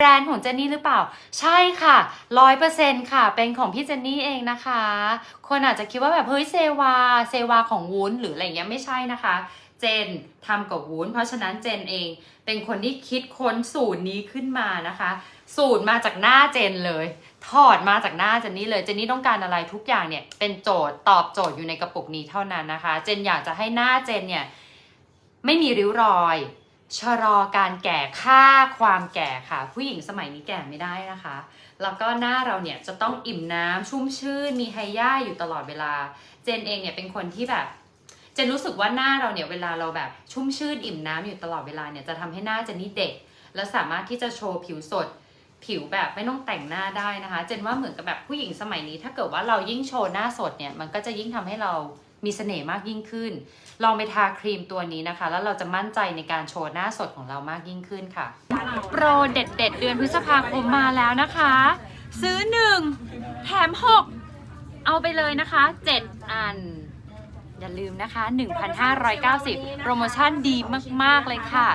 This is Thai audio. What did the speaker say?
แบรนด์ของเจนนี่หรือเปล่า ใช่ค่ะร้อยเปอร์เซ็นค่ะ เป็นของพี่เจนนี่เองนะคะ คนอาจจะคิดว่าแบบเฮ้ยเซวา เซวาของวุ้นหรืออะไรเงี้ยไม่ใช่นะคะ เจนทำกับวุ้น เพราะฉะนั้นเจนเองเป็นคนที่คิดค้นสูตรนี้ขึ้นมานะคะ สูตรมาจากหน้าเจนเลย ถอดมาจากหน้าเจนนี่เลยเจนนี่ต้องการอะไรทุกอย่างเนี่ย เป็นโจทย์ตอบโจทย์อยู่ในกระปุกนี้เท่านั้นนะคะ เจนอยากจะให้หน้าเจนเนี่ยไม่มีริ้วรอย ชะลอการแก่ค่าความแก่ค่ะ ผู้หญิงสมัยนี้แก่ไม่ได้นะคะ แล้วก็หน้าเราเนี่ยจะต้องอิ่มน้ำชุ่มชื่น มีไฮย่าอยู่ตลอดเวลา เจนเองเนี่ยเป็นคนที่แบบ เจนรู้สึกว่าหน้าเราเนี่ยเวลาเราแบบชุ่มชื่นอิ่มน้ำอยู่ตลอดเวลาเนี่ยจะทำให้หน้าเจนนี่เด็ก และสามารถที่จะโชว์ผิวสด ผิวแบบไม่ต้องแต่งหน้าได้นะคะ เจนว่าเหมือนกับแบบผู้หญิงสมัยนี้ ถ้าเกิดว่าเรายิ่งโชว์หน้าสดเนี่ยมันก็จะยิ่งทำให้เรา มีเสน่ห์มากยิ่งขึ้น ลองไปทาครีมตัวนี้นะคะ แล้วเราจะมั่นใจในการโชว์หน้าสดของเรามากยิ่งขึ้นค่ะ โปรเด็ดเด็ดเดือนพฤษภาคมมาแล้วนะคะ ซื้อ1แถม6เอาไปเลยนะคะ 7 อัน อย่าลืมนะคะ 1,590 โปรโมชั่นดีมาก ๆ เลยค่ะ